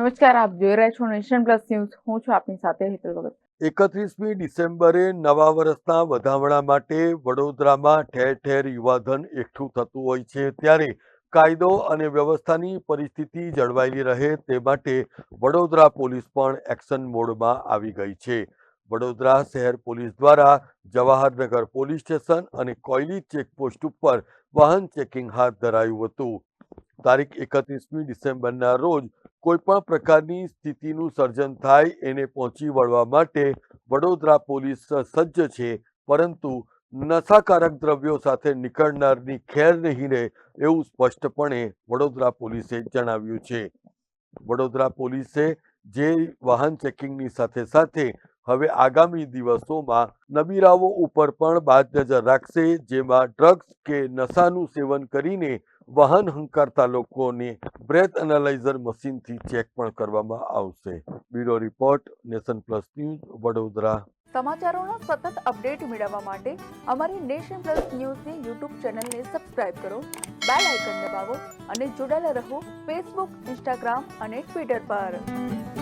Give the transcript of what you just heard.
નમસ્કાર, આપ જોઈ રહ્યા છો નેશન પ્લસ ન્યૂઝ. હું છું આપની સાથે હેતલ ભગત. એકત્રીસમી ડિસેમ્બરે નવા વર્ષના વધામણા માટે વડોદરામાં ઠેર ઠેર યુવાધન એકઠું થતું હોય છે. ત્યારે કાયદો અને વ્યવસ્થાની પરિસ્થિતિ જળવાયેલી રહે તે માટે વડોદરા પોલીસ પણ એક્શન મોડમાં આવી ગઈ છે. વડોદરા શહેર પોલીસ દ્વારા જવાહરનગર પોલીસ સ્ટેશન અને કોયલી ચેકપોસ્ટ ઉપર વાહન ચેકિંગ હાથ ધરાયું હતું. તારીખ એકત્રીસમી ડિસેમ્બરના રોજ કોઈપણ પ્રકારની સ્થિતિનું સર્જન થાય એને પહોંચી વળવા માટે વડોદરા પોલીસ સજ્જ છે. પરંતુ નશાકારક દ્રવ્યો સાથે નીકળનારની ખેર નહીં રહે એવું સ્પષ્ટપણે વડોદરા પોલીસે જણાવ્યું છે. વડોદરા પોલીસે જે વાહન ચેકિંગની સાથે સાથે હવે આગામી દિવસોમાં નબીરાઓ ઉપર પણ બાદ નજર રાખશે, જેમાં ડ્રગ્સ કે નશાનું સેવન કરીને વાહન હંકારતા લોકોને બ્રેથ એનાલાઇઝર મશીનથી ચેક પણ કરવામાં આવશે. Bureau report, nation plus news, Vadodara. સમાચારોનો સતત અપડેટ મેળવવા માટે અમારી નેશન પ્લસ ન્યૂઝની યુટ્યુબ ચેનલને સબસ્ક્રાઇબ કરો, બેલ આઇકન દબાવો અને જોડાયેલા રહો ફેસબુક, ઇન્સ્ટાગ્રામ અને ટ્વિટર પર.